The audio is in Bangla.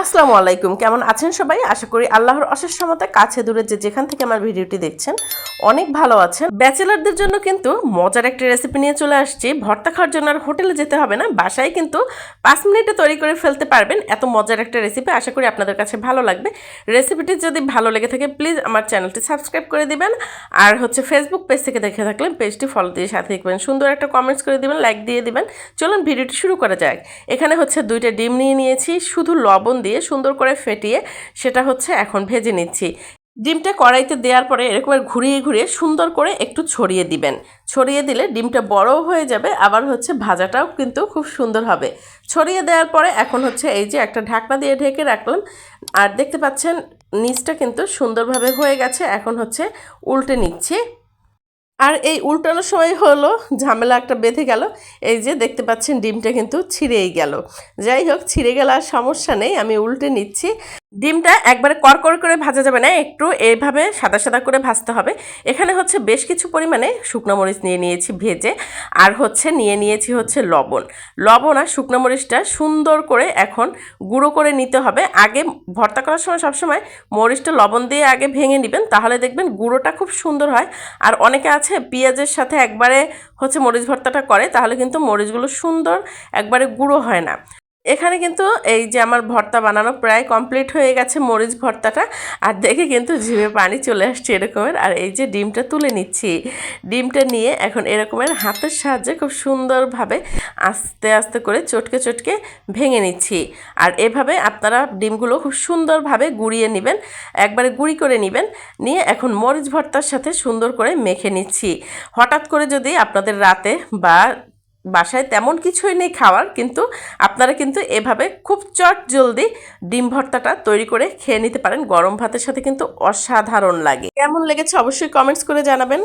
আসসালামু আলাইকুম। কেমন আছেন সবাই? আশা করি আল্লাহর অশেষ সমতে কাছে দূরে যে যেখান থেকে আমার ভিডিওটি দেখছেন, অনেক ভালো আছেন। ব্যাচেলারদের জন্য কিন্তু মজার একটা রেসিপি নিয়ে চলে আসছি। ভর্তা খাওয়ার জন্য আর হোটেলে যেতে হবে না, বাসায় কিন্তু পাঁচ মিনিটে তৈরি করে ফেলতে পারবেন। এত মজার একটা রেসিপি আশা করি আপনাদের কাছে ভালো লাগবে। রেসিপিটি যদি ভালো লেগে থাকে প্লিজ আমার চ্যানেলটি সাবস্ক্রাইব করে দিবেন। আর হচ্ছে ফেসবুক পেজ থেকে দেখে থাকলে পেজটি ফলো দিয়ে সাথে দেখবেন সুন্দর একটা কমেন্টস করে দিবেন লাইক দিয়ে দিবেন। চলুন ভিডিওটি শুরু করা যাক। এখানে হচ্ছে দুইটা ডিম নিয়ে নিয়েছি। শুধু লবণ দিয়ে সুন্দর করে ফেটিয়ে সেটা হচ্ছে এখন ভেজে নিচ্ছি। ডিমটা কড়াইতে দেওয়ার পরে এরকম ঘুরিয়ে ঘুরিয়ে সুন্দর করে একটু ছড়িয়ে দিবেন। ছড়িয়ে দিলে ডিমটা বড়ও হয়ে যাবে, আবার হচ্ছে ভাজাটাও কিন্তু খুব সুন্দর হবে। ছড়িয়ে দেওয়ার পরে এখন হচ্ছে এই যে একটা ঢাকনা দিয়ে ঢেকে রাখলাম। আর দেখতে পাচ্ছেন, নিচটা কিন্তু সুন্দরভাবে হয়ে গেছে। এখন হচ্ছে উল্টে নিচ্ছি। আর এই উল্টানোর সময় হলো, ঝামেলা একটা বেঁধে গেল। এই যে দেখতে পাচ্ছেন, ডিমটা কিন্তু ছিঁড়েই গেল। যাই হোক, ছিঁড়ে গেল আর সমস্যা নেই, আমি উল্টে নিচ্ছি। ডিমটা একবারে করকর করে ভাজা যাবে না, একটু এইভাবে সাদা সাদা করে ভাজতে হবে। এখানে হচ্ছে বেশ কিছু পরিমাণে শুকনো মরিচ নিয়ে নিয়েছি ভেজে, আর হচ্ছে নিয়ে নিয়েছি হচ্ছে লবণ। লবণ আর শুকনো মরিচটা সুন্দর করে এখন গুঁড়ো করে নিতে হবে। আগে ভর্তা করার সময় সবসময় মরিচটা লবণ দিয়ে আগে ভেঙে নেবেন, তাহলে দেখবেন গুঁড়োটা খুব সুন্দর হয়। আর অনেকে আছে পেঁয়াজের সাথে একবারে হচ্ছে মরিচ ভর্তাটা করে, তাহলে কিন্তু মরিচগুলো সুন্দর একবারে গুঁড়ো হয় না। এখানে কিন্তু এই যে আমার ভর্তা বানানো প্রায় কমপ্লিট হয়ে গেছে মরিচ ভর্তাটা। আর দেখে কিন্তু জিভে পানি চলে আসছে এরকমের। আর এই যে ডিমটা তুলে নিচ্ছি। ডিমটা নিয়ে এখন এরকমের হাতের সাহায্যে খুব সুন্দরভাবে আস্তে আস্তে করে চটকে চটকে ভেঙে নিচ্ছি। আর এভাবে আপনারা ডিমগুলো খুব সুন্দরভাবে গুঁড়িয়ে নেবেন। একবারে গুঁড়ি করে নেবেন। নিয়ে এখন মরিচ ভর্তার সাথে সুন্দর করে মেখে নিচ্ছি। হঠাৎ করে যদি আপনাদের রাতে বা বাসায় তেমন কিছুই নেই খাওয়ার, কিন্তু আপনারা কিন্তু এভাবে খুব চট জলদি ডিম ভর্তাটা তৈরি করে খেয়ে নিতে পারেন। গরম ভাতের সাথে কিন্তু অসাধারণ লাগে। কেমন লেগেছে অবশ্যই কমেন্টস করে জানাবেন।